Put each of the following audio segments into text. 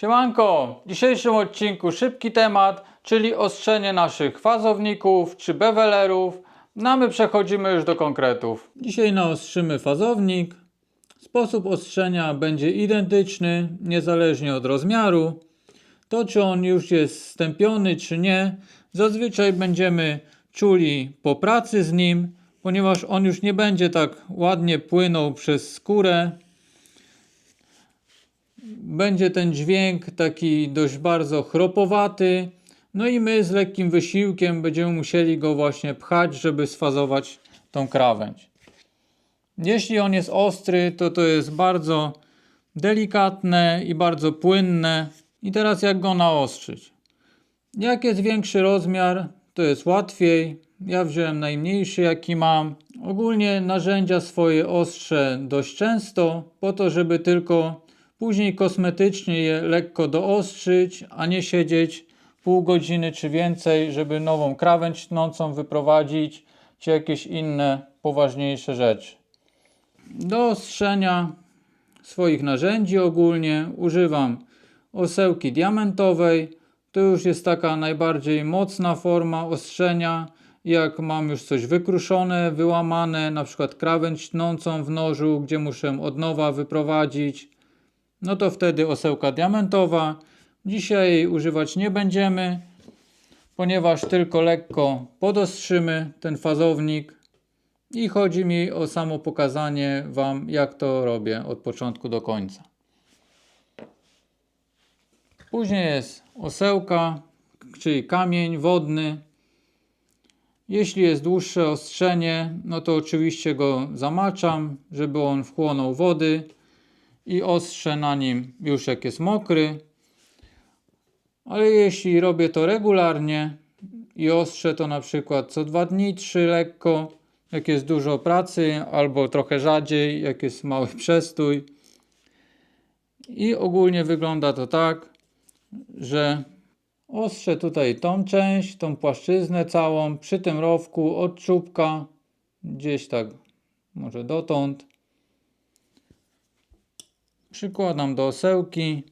Siemanko! W dzisiejszym odcinku szybki temat, czyli ostrzenie naszych fazowników czy bewelerów. No my przechodzimy już do konkretów. Dzisiaj naostrzymy fazownik. Sposób ostrzenia będzie identyczny, niezależnie od rozmiaru. To, czy on już jest stępiony, czy nie, zazwyczaj będziemy czuli po pracy z nim, ponieważ on już nie będzie tak ładnie płynął przez skórę. Będzie ten dźwięk taki dość bardzo chropowaty. No i my z lekkim wysiłkiem będziemy musieli go właśnie pchać, żeby sfazować tą krawędź. Jeśli on jest ostry, to to jest bardzo delikatne i bardzo płynne. I teraz jak go naostrzyć? Jak jest większy rozmiar, to jest łatwiej. Ja wziąłem najmniejszy jaki mam. Ogólnie narzędzia swoje ostrzę dość często, po to, żeby tylko później kosmetycznie je lekko doostrzyć, a nie siedzieć pół godziny czy więcej, żeby nową krawędź tnącą wyprowadzić, czy jakieś inne poważniejsze rzeczy. Do ostrzenia swoich narzędzi ogólnie używam osełki diamentowej. To już jest taka najbardziej mocna forma ostrzenia. Jak mam już coś wykruszone, wyłamane, na przykład krawędź tnącą w nożu, gdzie muszę od nowa wyprowadzić, no to wtedy osełka diamentowa. Dzisiaj używać nie będziemy, ponieważ tylko lekko podostrzymy ten fazownik i chodzi mi o samo pokazanie Wam, jak to robię od początku do końca. Później jest osełka, czyli kamień wodny. Jeśli jest dłuższe ostrzenie, no to oczywiście go zamaczam, żeby on wchłonął wody i ostrzę na nim już jak jest mokry. Ale jeśli robię to regularnie i ostrzę to na przykład co dwa dni, trzy lekko, jak jest dużo pracy, albo trochę rzadziej, jak jest mały przestój. I ogólnie wygląda to tak, że ostrzę tutaj tą część, tą płaszczyznę całą, przy tym rowku od czubka, gdzieś tak, może dotąd. Przykładam do osełki.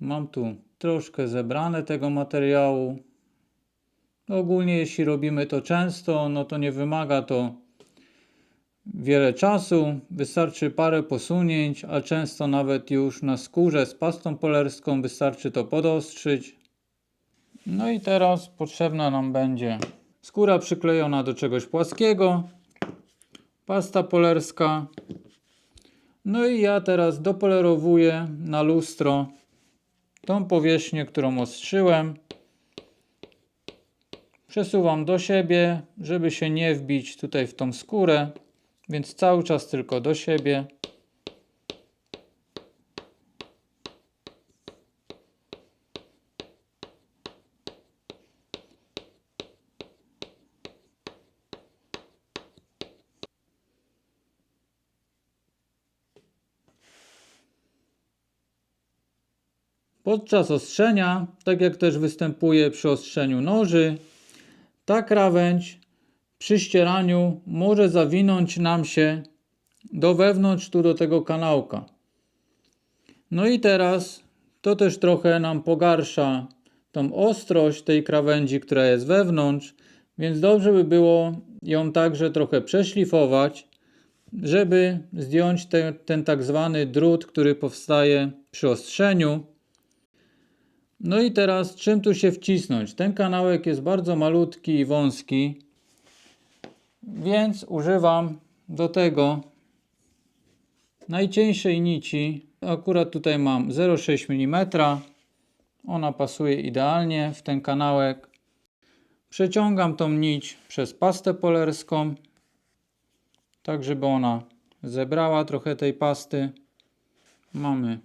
Mam tu troszkę zebrane tego materiału. Ogólnie jeśli robimy to często, no to nie wymaga to wiele czasu. Wystarczy parę posunięć, a często nawet już na skórze z pastą polerską wystarczy to podostrzyć. No i teraz potrzebna nam będzie skóra przyklejona do czegoś płaskiego, pasta polerska. No i ja teraz dopolerowuję na lustro tą powierzchnię, którą ostrzyłem. Przesuwam do siebie, żeby się nie wbić tutaj w tą skórę, więc cały czas tylko do siebie. Podczas ostrzenia, tak jak też występuje przy ostrzeniu noży, ta krawędź przy ścieraniu może zawinąć nam się do wewnątrz tu do tego kanałka. No i teraz to też trochę nam pogarsza tą ostrość tej krawędzi, która jest wewnątrz, więc dobrze by było ją także trochę przeszlifować, żeby zdjąć te, ten tak zwany drut, który powstaje przy ostrzeniu. No i teraz czym tu się wcisnąć? Ten kanałek jest bardzo malutki i wąski, więc używam do tego najcieńszej nici. Akurat tutaj mam 0,6 mm. Ona pasuje idealnie w ten kanałek. Przeciągam tą nić przez pastę polerską, tak żeby ona zebrała trochę tej pasty. Mamy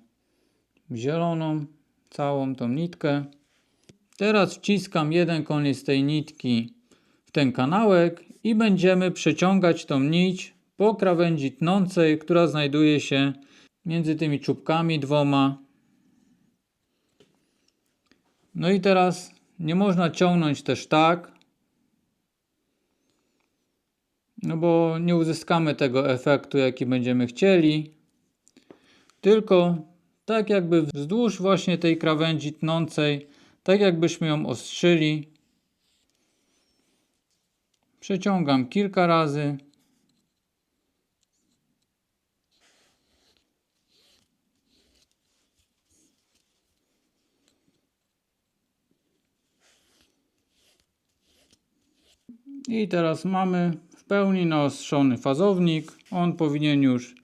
zieloną całą tą nitkę. Teraz wciskam jeden koniec tej nitki w ten kanałek i będziemy przeciągać tą nić po krawędzi tnącej, która znajduje się między tymi czubkami dwoma. No i teraz nie można ciągnąć też tak, no bo nie uzyskamy tego efektu, jaki będziemy chcieli. Tylko tak jakby wzdłuż właśnie tej krawędzi tnącej, tak jakbyśmy ją ostrzyli. Przeciągam kilka razy. I teraz mamy w pełni naostrzony fazownik. On powinien już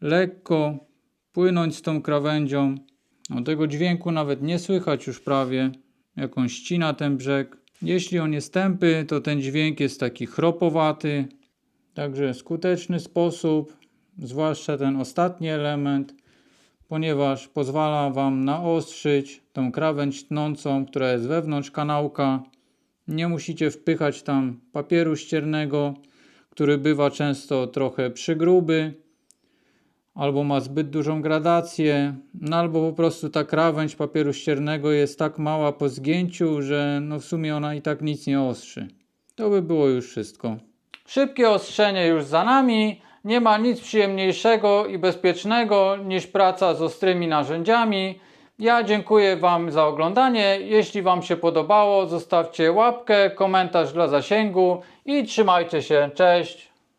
lekko płynąć z tą krawędzią. No, tego dźwięku nawet nie słychać już prawie, jak on ścina ten brzeg. Jeśli on jest tępy, to ten dźwięk jest taki chropowaty. Także skuteczny sposób, zwłaszcza ten ostatni element, ponieważ pozwala Wam naostrzyć tą krawędź tnącą, która jest wewnątrz kanałka. Nie musicie wpychać tam papieru ściernego, który bywa często trochę przygruby, albo ma zbyt dużą gradację, no albo po prostu ta krawędź papieru ściernego jest tak mała po zgięciu, że no w sumie ona i tak nic nie ostrzy. To by było już wszystko. Szybkie ostrzenie już za nami. Nie ma nic przyjemniejszego i bezpiecznego niż praca z ostrymi narzędziami. Ja dziękuję Wam za oglądanie. Jeśli Wam się podobało, zostawcie łapkę, komentarz dla zasięgu i trzymajcie się. Cześć!